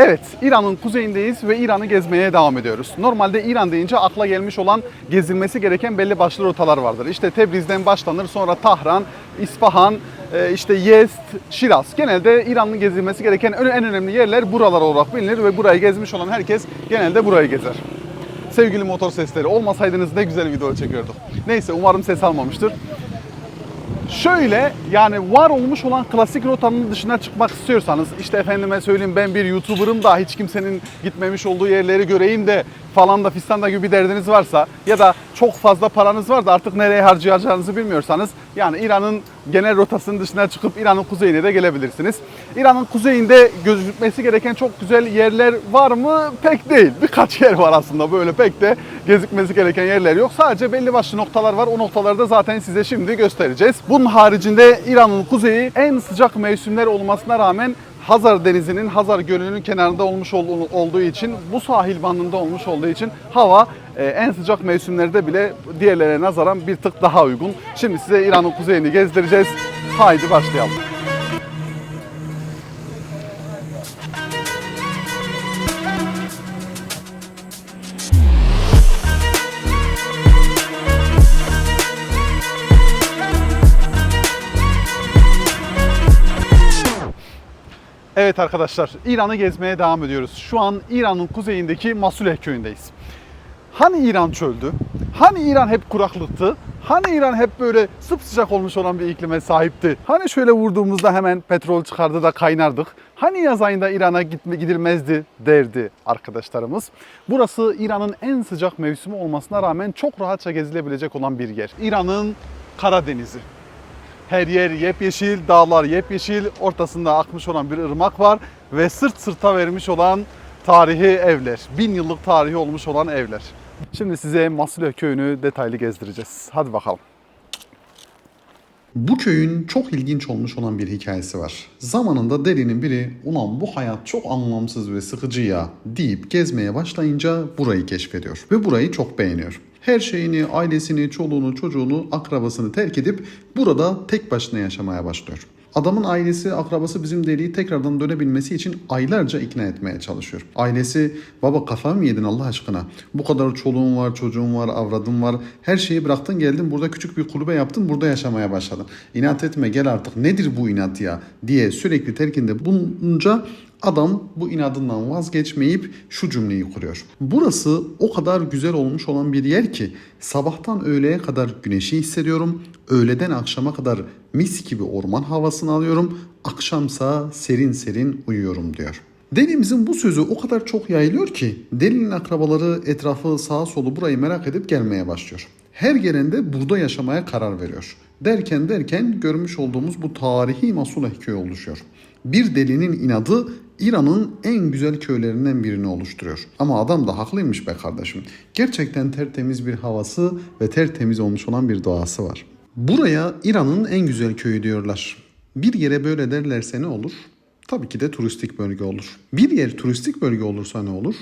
Evet, İran'ın kuzeyindeyiz ve İran'ı gezmeye devam ediyoruz. Normalde İran deyince akla gelmiş olan gezilmesi gereken belli başlı rotalar vardır. İşte Tebriz'den başlanır, sonra Tahran, İsfahan, e, işte Yezd, Şiraz. Genelde İran'ın gezilmesi gereken en önemli yerler buralar olarak bilinir ve burayı gezmiş olan herkes genelde burayı gezer. Sevgili motor sesleri, olmasaydınız ne güzel video çekiyorduk. Neyse umarım ses almamıştır. Şöyle yani var olmuş olan klasik rotanın dışına çıkmak istiyorsanız işte efendime söyleyeyim ben bir YouTuber'ım da hiç kimsenin gitmemiş olduğu yerleri göreyim de falan da fistan da gibi bir derdiniz varsa ya da çok fazla paranız var da artık nereye harcayacağınızı bilmiyorsanız yani İran'ın genel rotasının dışına çıkıp İran'ın kuzeyine de gelebilirsiniz. İran'ın kuzeyinde gözükmesi gereken çok güzel yerler var mı? Pek değil. Birkaç yer var aslında böyle pek de gezikmesi gereken yerler yok. Sadece belli başlı noktalar var. O noktaları da zaten size şimdi göstereceğiz. Bunun haricinde İran'ın kuzeyi en sıcak mevsimler olmasına rağmen Hazar Denizi'nin, Hazar Gölü'nün kenarında olmuş ol- olduğu için, bu sahil bandında olmuş olduğu için hava e, en sıcak mevsimlerde bile diğerlerine nazaran bir tık daha uygun. Şimdi size İran'ın kuzeyini gezdireceğiz. Haydi başlayalım. Evet arkadaşlar, İran'ı gezmeye devam ediyoruz. Şu an İran'ın kuzeyindeki Masuleh köyündeyiz. Hani İran çöldü? Hani İran hep kuraklıktı? Hani İran hep böyle sıcak olmuş olan bir iklime sahipti? Hani şöyle vurduğumuzda hemen petrol çıkardı da kaynardık? Hani yaz ayında İran'a gitme, gidilmezdi derdi arkadaşlarımız. Burası İran'ın en sıcak mevsimi olmasına rağmen çok rahatça gezilebilecek olan bir yer. İran'ın Karadeniz'i. Her yer yepyeşil, dağlar yepyeşil, ortasında akmış olan bir ırmak var ve sırt sırta vermiş olan tarihi evler. Bin yıllık tarihi olmuş olan evler. Şimdi size Masuleh köyünü detaylı gezdireceğiz. Hadi bakalım. Bu köyün çok ilginç olmuş olan bir hikayesi var. Zamanında delinin biri ulan bu hayat çok anlamsız ve sıkıcı ya deyip gezmeye başlayınca burayı keşfediyor. Ve burayı çok beğeniyor. Her şeyini, ailesini, çoluğunu, çocuğunu, akrabasını terk edip burada tek başına yaşamaya başlıyor. Adamın ailesi, akrabası bizim deliği tekrardan dönebilmesi için aylarca ikna etmeye çalışıyor. Ailesi baba kafa mı yedin Allah aşkına? Bu kadar çoluğun var, çocuğun var, avradın var. Her şeyi bıraktın geldin burada küçük bir kulübe yaptın burada yaşamaya başladın. İnat etme gel artık nedir bu inat ya diye sürekli telkinde bulununca Adam bu inadından vazgeçmeyip şu cümleyi kuruyor. Burası o kadar güzel olmuş olan bir yer ki sabahtan öğleye kadar güneşi hissediyorum. Öğleden akşama kadar mis gibi orman havasını alıyorum. Akşamsa serin serin uyuyorum diyor. Delimizin bu sözü o kadar çok yayılıyor ki delinin akrabaları etrafı sağa solu burayı merak edip gelmeye başlıyor. Her gelen de burada yaşamaya karar veriyor. Derken derken görmüş olduğumuz bu tarihi Masuleh köyü oluşuyor. Bir delinin inadı İran'ın en güzel köylerinden birini oluşturuyor. Ama adam da haklıymış be kardeşim. Gerçekten tertemiz bir havası ve tertemiz olmuş olan bir doğası var. Buraya İran'ın en güzel köyü diyorlar. Bir yere böyle derlerse ne olur? Tabii ki de turistik bölge olur. Bir yer turistik bölge olursa ne olur?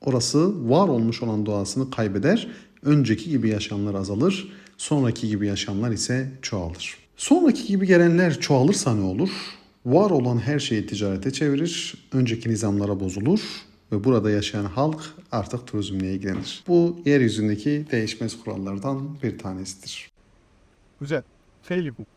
Orası var olmuş olan doğasını kaybeder, önceki gibi yaşamlar azalır, sonraki gibi yaşamlar ise çoğalır. Sonraki gibi gelenler çoğalırsa ne olur? Var olan her şeyi ticarete çevirir, önceki nizamlara bozulur ve burada yaşayan halk artık turizmle ilgilenir. Bu yeryüzündeki değişmez kurallardan bir tanesidir. Güzel. Şey bu.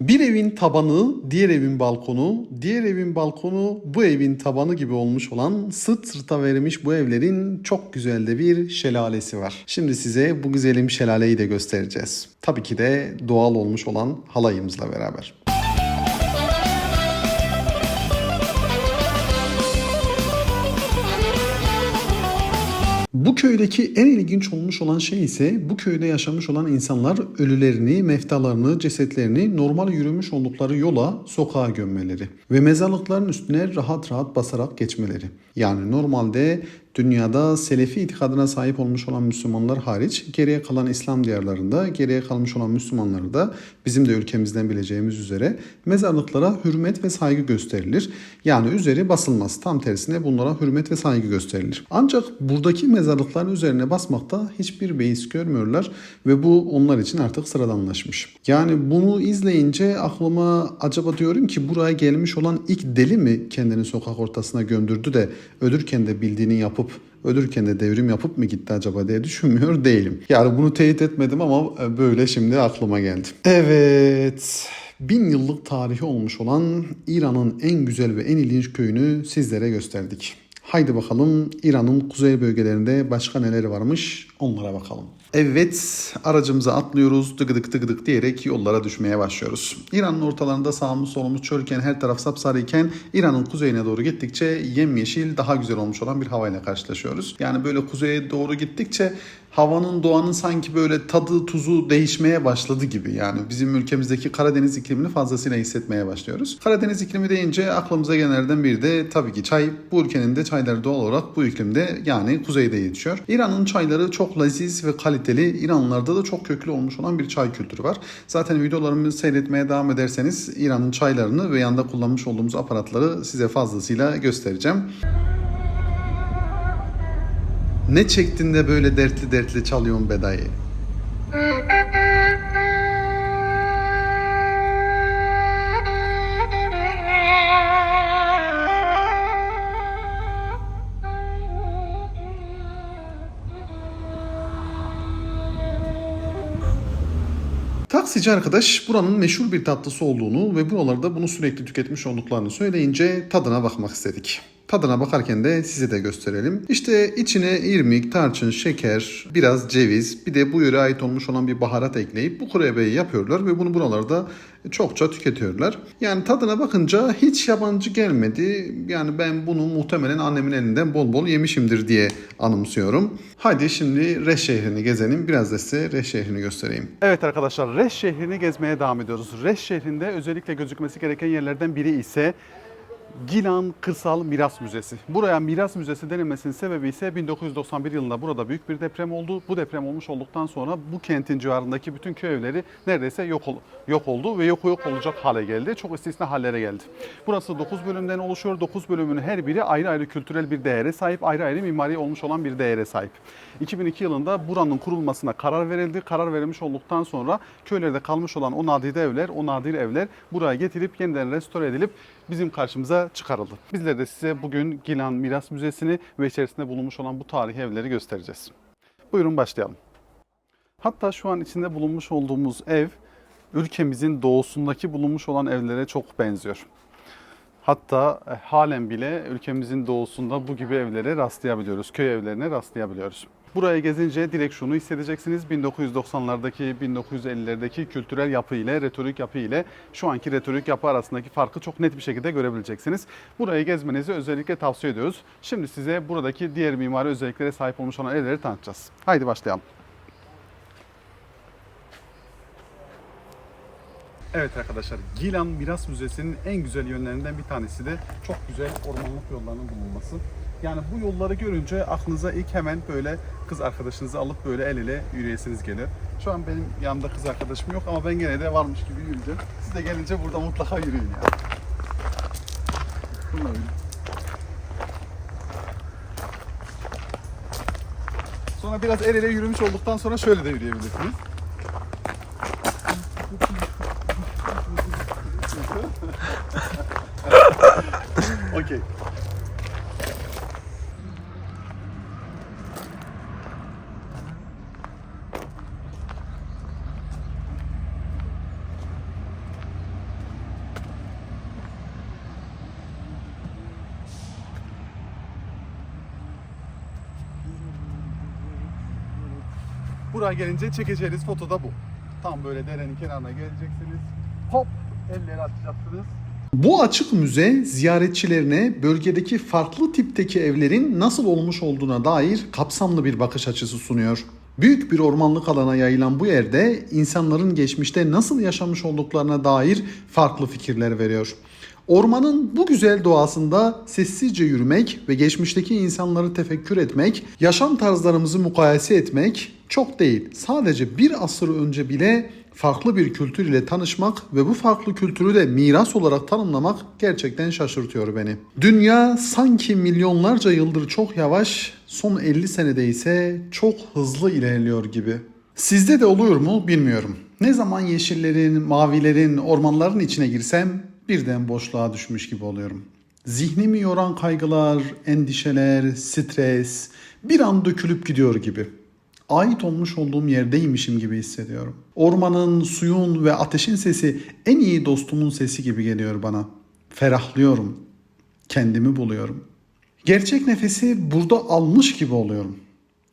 Bir evin tabanı, diğer evin balkonu, diğer evin balkonu bu evin tabanı gibi olmuş olan sırt sırta verilmiş bu evlerin çok güzel de bir şelalesi var. Şimdi size bu güzelim şelaleyi de göstereceğiz. Tabii ki de doğal olmuş olan halayımızla beraber. Bu köydeki en ilginç olmuş olan şey ise bu köyde yaşamış olan insanlar ölülerini, meftalarını, cesetlerini normal yürümüş oldukları yola, sokağa gömmeleri ve mezarlıkların üstüne rahat rahat basarak geçmeleri. Yani normalde Dünyada Selefi itikadına sahip olmuş olan Müslümanlar hariç geriye kalan İslam diyarlarında geriye kalmış olan Müslümanları da bizim de ülkemizden bileceğimiz üzere mezarlıklara hürmet ve saygı gösterilir. Yani üzeri basılmaz. Tam tersine bunlara hürmet ve saygı gösterilir. Ancak buradaki mezarlıkların üzerine basmakta hiçbir beis görmüyorlar ve bu onlar için artık sıradanlaşmış. Yani bunu izleyince aklıma acaba diyorum ki buraya gelmiş olan ilk deli mi kendini sokak ortasına gömdürdü de ölürken de bildiğini yapıp ölürken de devrim yapıp mı gitti acaba diye düşünmüyor değilim. Yani bunu teyit etmedim ama böyle şimdi aklıma geldi. Evet. Bin yıllık tarihi olmuş olan İran'ın en güzel ve en ilginç köyünü sizlere gösterdik. Haydi bakalım İran'ın kuzey bölgelerinde başka neler varmış onlara bakalım. Evet aracımıza atlıyoruz tıgıdık tıgıdık diyerek yollara düşmeye başlıyoruz. İran'ın ortalarında sağımız solumuz çölken her taraf sapsarıyken İran'ın kuzeyine doğru gittikçe yemyeşil daha güzel olmuş olan bir havayla karşılaşıyoruz. Yani böyle kuzeye doğru gittikçe havanın doğanın sanki böyle tadı tuzu değişmeye başladı gibi. Yani bizim ülkemizdeki Karadeniz iklimini fazlasıyla hissetmeye başlıyoruz. Karadeniz iklimi deyince aklımıza gelenlerden biri de tabii ki çay. Bu ülkenin de çayları doğal olarak bu iklimde yani kuzeyde yetişiyor. İran'ın çayları çok leziz ve kaliteli. İranlılarda da çok köklü olmuş olan bir çay kültürü var. Zaten videolarımı seyretmeye devam ederseniz İran'ın çaylarını ve yanında kullanmış olduğumuz aparatları size fazlasıyla göstereceğim. Ne çektin de böyle dertli dertli çalıyorsun be dayı? Taksici arkadaş buranın meşhur bir tatlısı olduğunu ve buralarda bunu sürekli tüketmiş olduklarını söyleyince tadına bakmak istedik. Tadına bakarken de size de gösterelim. İşte içine irmik, tarçın, şeker, biraz ceviz, bir de bu yöre ait olmuş olan bir baharat ekleyip bu kurebeyi yapıyorlar ve bunu buralarda çokça tüketiyorlar. Yani tadına bakınca hiç yabancı gelmedi. Yani ben bunu muhtemelen annemin elinden bol bol yemişimdir diye anımsıyorum. Haydi şimdi Reş şehrini gezelim. Biraz da size Reş şehrini göstereyim. Evet arkadaşlar Reş şehrini gezmeye devam ediyoruz. Reş şehrinde özellikle gözükmesi gereken yerlerden biri ise Gilan Kırsal Miras Müzesi. Buraya Miras Müzesi denilmesinin sebebi ise 1991 yılında burada büyük bir deprem oldu. Bu deprem olmuş olduktan sonra bu kentin civarındaki bütün köy evleri neredeyse yok ol- yok oldu ve yok yok olacak hale geldi. Çok istisna hallere geldi. Burası 9 bölümden oluşuyor. 9 bölümün her biri ayrı ayrı kültürel bir değere sahip, ayrı ayrı mimari olmuş olan bir değere sahip. 2002 yılında buranın kurulmasına karar verildi. Karar verilmiş olduktan sonra köylerde kalmış olan o nadide evler, o nadir evler buraya getirip yeniden restore edilip bizim karşımıza çıkarıldı. Bizler de size bugün Gilan Miras Müzesi'ni ve içerisinde bulunmuş olan bu tarihi evleri göstereceğiz. Buyurun başlayalım. Hatta şu an içinde bulunmuş olduğumuz ev ülkemizin doğusundaki bulunmuş olan evlere çok benziyor. Hatta e, halen bile ülkemizin doğusunda bu gibi evlere rastlayabiliyoruz. Köy evlerine rastlayabiliyoruz. Buraya gezince direkt şunu hissedeceksiniz. 1990'lardaki, 1950'lerdeki kültürel yapı ile, retorik yapı ile şu anki retorik yapı arasındaki farkı çok net bir şekilde görebileceksiniz. Burayı gezmenizi özellikle tavsiye ediyoruz. Şimdi size buradaki diğer mimari özelliklere sahip olmuş olan evleri tanıtacağız. Haydi başlayalım. Evet arkadaşlar, Gilan Miras Müzesi'nin en güzel yönlerinden bir tanesi de çok güzel ormanlık yollarının bulunması. Yani bu yolları görünce aklınıza ilk hemen böyle kız arkadaşınızı alıp böyle el ele yürüyesiniz gelir. Şu an benim yanımda kız arkadaşım yok ama ben gene de varmış gibi yürüyeceğim. Siz de gelince burada mutlaka yürüyün ya. Bununla. Sonra biraz el ele yürümüş olduktan sonra şöyle de yürüyebilirsiniz. Okey. Buraya gelince çekeceğiniz foto da bu. Tam böyle derenin kenarına geleceksiniz. Hop elleri atacaksınız. Bu açık müze ziyaretçilerine bölgedeki farklı tipteki evlerin nasıl olmuş olduğuna dair kapsamlı bir bakış açısı sunuyor. Büyük bir ormanlık alana yayılan bu yerde insanların geçmişte nasıl yaşamış olduklarına dair farklı fikirler veriyor. Ormanın bu güzel doğasında sessizce yürümek ve geçmişteki insanları tefekkür etmek, yaşam tarzlarımızı mukayese etmek çok değil. Sadece bir asır önce bile farklı bir kültür ile tanışmak ve bu farklı kültürü de miras olarak tanımlamak gerçekten şaşırtıyor beni. Dünya sanki milyonlarca yıldır çok yavaş, son 50 senede ise çok hızlı ilerliyor gibi. Sizde de oluyor mu bilmiyorum. Ne zaman yeşillerin, mavilerin, ormanların içine girsem birden boşluğa düşmüş gibi oluyorum. Zihnimi yoran kaygılar, endişeler, stres bir an dökülüp gidiyor gibi. Ait olmuş olduğum yerdeymişim gibi hissediyorum. Ormanın, suyun ve ateşin sesi en iyi dostumun sesi gibi geliyor bana. Ferahlıyorum. Kendimi buluyorum. Gerçek nefesi burada almış gibi oluyorum.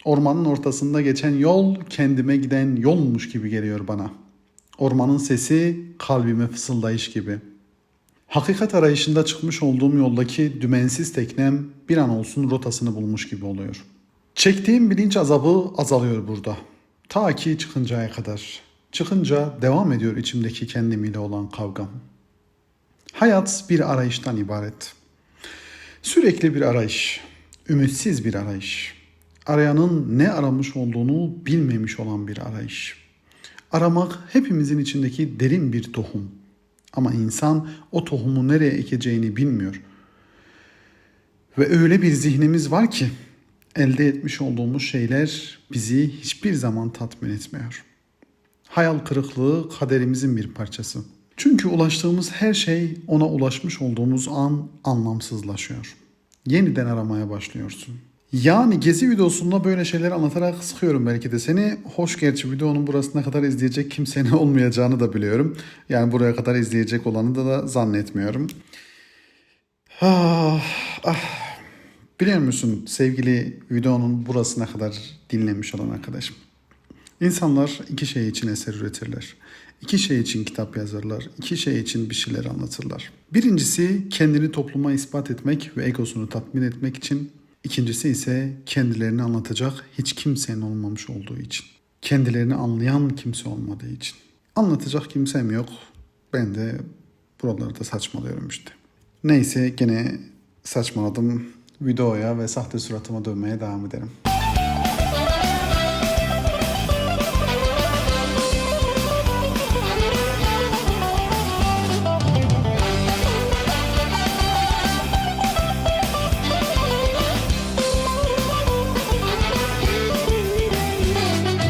Ormanın ortasında geçen yol kendime giden yolmuş gibi geliyor bana. Ormanın sesi kalbime fısıldayış gibi. Hakikat arayışında çıkmış olduğum yoldaki dümensiz teknem bir an olsun rotasını bulmuş gibi oluyor. Çektiğim bilinç azabı azalıyor burada. Ta ki çıkıncaya kadar. Çıkınca devam ediyor içimdeki kendimiyle olan kavgam. Hayat bir arayıştan ibaret. Sürekli bir arayış, ümitsiz bir arayış. Arayanın ne aramış olduğunu bilmemiş olan bir arayış. Aramak hepimizin içindeki derin bir tohum. Ama insan o tohumu nereye ekeceğini bilmiyor. Ve öyle bir zihnimiz var ki elde etmiş olduğumuz şeyler bizi hiçbir zaman tatmin etmiyor. Hayal kırıklığı kaderimizin bir parçası. Çünkü ulaştığımız her şey ona ulaşmış olduğumuz an anlamsızlaşıyor. Yeniden aramaya başlıyorsun. Yani gezi videosunda böyle şeyler anlatarak sıkıyorum belki de seni. Hoş gerçi videonun burasına kadar izleyecek kimsenin olmayacağını da biliyorum. Yani buraya kadar izleyecek olanı da, da zannetmiyorum. Ah, ah. Biliyor musun sevgili videonun burasına kadar dinlemiş olan arkadaşım? İnsanlar iki şey için eser üretirler. İki şey için kitap yazarlar. iki şey için bir şeyler anlatırlar. Birincisi kendini topluma ispat etmek ve egosunu tatmin etmek için. İkincisi ise kendilerini anlatacak hiç kimsenin olmamış olduğu için. Kendilerini anlayan kimse olmadığı için. Anlatacak kimsem yok. Ben de buralarda saçmalıyorum işte. Neyse gene saçmaladım. Videoya ve sahte suratıma dönmeye devam ederim.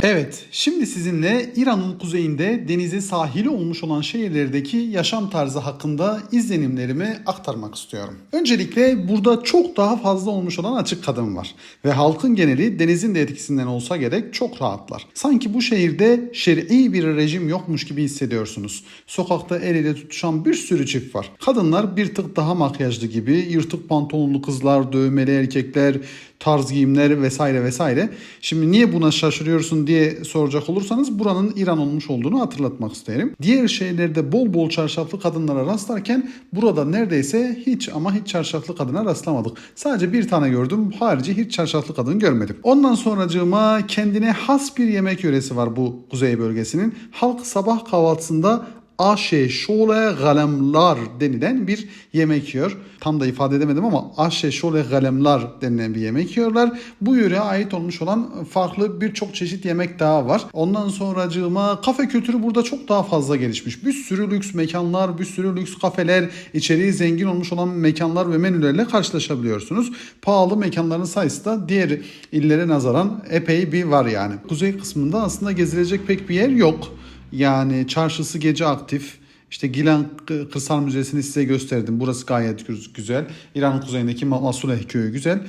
Evet, şimdi sizinle İran'ın kuzeyinde denize sahili olmuş olan şehirlerdeki yaşam tarzı hakkında izlenimlerimi aktarmak istiyorum. Öncelikle burada çok daha fazla olmuş olan açık kadın var ve halkın geneli denizin de etkisinden olsa gerek çok rahatlar. Sanki bu şehirde şer'i bir rejim yokmuş gibi hissediyorsunuz. Sokakta el ele tutuşan bir sürü çift var. Kadınlar bir tık daha makyajlı gibi, yırtık pantolonlu kızlar, dövmeli erkekler, tarz giyimler vesaire vesaire. Şimdi niye buna şaşırıyorsun diye soracak olursanız buranın İran olmuş olduğunu hatırlatmak isterim. Diğer şehirlerde bol bol çarşaflı kadınlara rastlarken burada neredeyse hiç ama hiç çarşaflı kadına rastlamadık. Sadece bir tane gördüm. Harici hiç çarşaflı kadın görmedim. Ondan sonracığıma kendine has bir yemek yöresi var bu kuzey bölgesinin. Halk sabah kahvaltısında aşe şole galemlar denilen bir yemek yiyor. Tam da ifade edemedim ama aşe şole galemlar denilen bir yemek yiyorlar. Bu yöreye ait olmuş olan farklı birçok çeşit yemek daha var. Ondan sonracığıma kafe kültürü burada çok daha fazla gelişmiş. Bir sürü lüks mekanlar, bir sürü lüks kafeler, içeriği zengin olmuş olan mekanlar ve menülerle karşılaşabiliyorsunuz. Pahalı mekanların sayısı da diğer illere nazaran epey bir var yani. Kuzey kısmında aslında gezilecek pek bir yer yok. Yani çarşısı gece aktif. İşte Gilan Kırsal Müzesi'ni size gösterdim. Burası gayet gü- güzel. İran'ın kuzeyindeki Ma- Masuleh köyü güzel.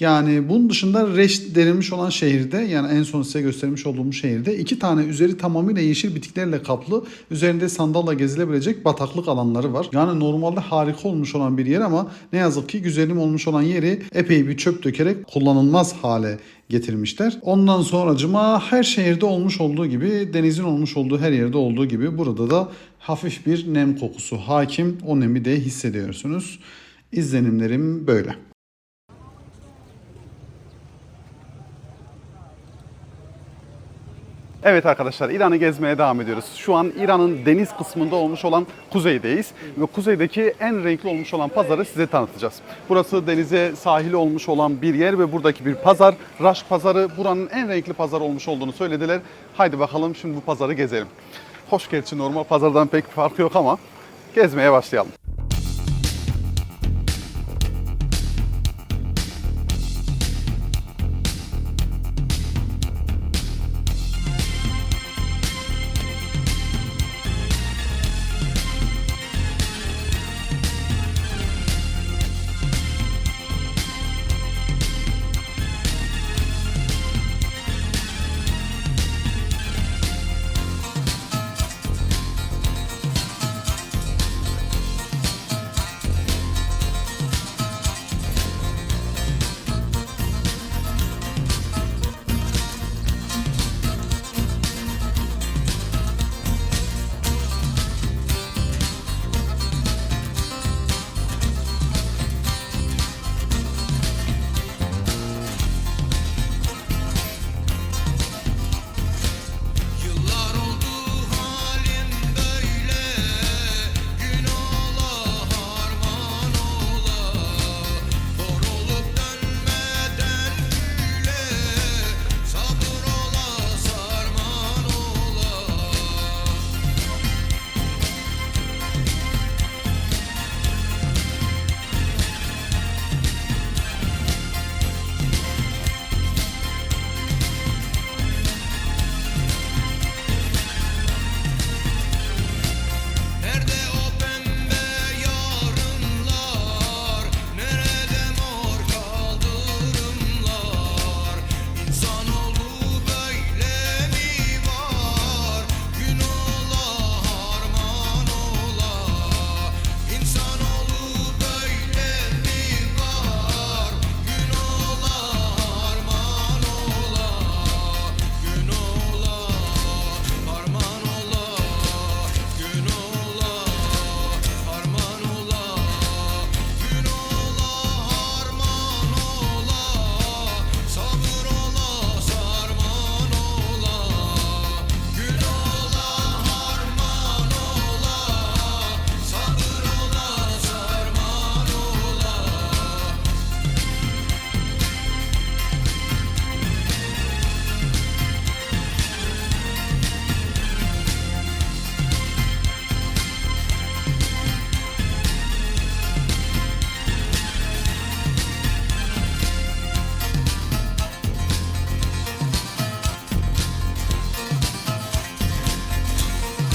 Yani bunun dışında Reşt denilmiş olan şehirde yani en son size göstermiş olduğum şehirde iki tane üzeri tamamıyla yeşil bitkilerle kaplı üzerinde sandalla gezilebilecek bataklık alanları var. Yani normalde harika olmuş olan bir yer ama ne yazık ki güzelim olmuş olan yeri epey bir çöp dökerek kullanılmaz hale getirmişler. Ondan sonracıma her şehirde olmuş olduğu gibi denizin olmuş olduğu her yerde olduğu gibi burada da hafif bir nem kokusu hakim. O nemi de hissediyorsunuz. İzlenimlerim böyle. Evet arkadaşlar İran'ı gezmeye devam ediyoruz. Şu an İran'ın deniz kısmında olmuş olan kuzeydeyiz. Ve kuzeydeki en renkli olmuş olan pazarı size tanıtacağız. Burası denize sahili olmuş olan bir yer ve buradaki bir pazar. Raşk pazarı buranın en renkli pazar olmuş olduğunu söylediler. Haydi bakalım şimdi bu pazarı gezelim. Hoş gerçi normal pazardan pek farkı yok ama gezmeye başlayalım.